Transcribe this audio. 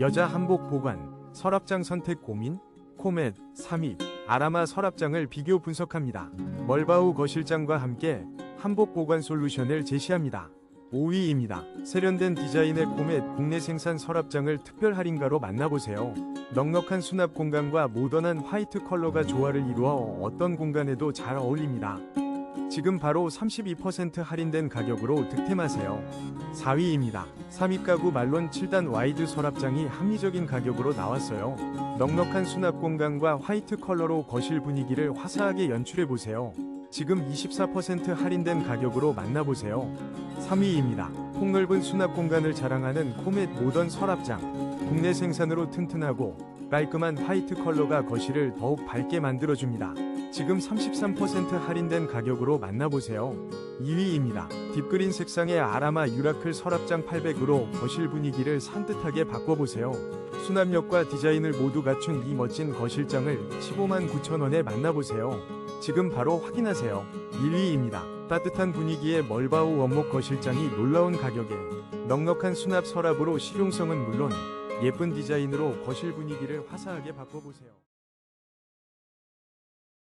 여자 한복 보관, 서랍장 선택 고민, 코멧, 3위, 아라마 서랍장을 비교 분석합니다. 멀바우 거실장과 함께 한복 보관 솔루션을 제시합니다. 5위입니다. 세련된 디자인의 코멧 국내 생산 서랍장을 특별 할인가로 만나보세요. 넉넉한 수납 공간과 모던한 화이트 컬러가 조화를 이루어 어떤 공간에도 잘 어울립니다. 지금 바로 32% 할인된 가격으로 득템하세요. 4위입니다. 3위 가구 말론 7단 와이드 서랍장이 합리적인 가격으로 나왔어요. 넉넉한 수납 공간과 화이트 컬러로 거실 분위기를 화사하게 연출해 보세요. 지금 24% 할인된 가격으로 만나보세요. 3위입니다. 폭넓은 수납 공간을 자랑하는 코멧 모던 서랍장. 국내 생산으로 튼튼하고 깔끔한 화이트 컬러가 거실을 더욱 밝게 만들어줍니다. 지금 33% 할인된 가격으로 만나보세요. 2위입니다. 딥그린 색상의 아라마 유라클 서랍장 800으로 거실 분위기를 산뜻하게 바꿔보세요. 수납력과 디자인을 모두 갖춘 이 멋진 거실장을 15만 9천원에 만나보세요. 지금 바로 확인하세요. 1위입니다. 따뜻한 분위기의 멀바우 원목 거실장이 놀라운 가격에 넉넉한 수납 서랍으로 실용성은 물론 예쁜 디자인으로 거실 분위기를 화사하게 바꿔보세요.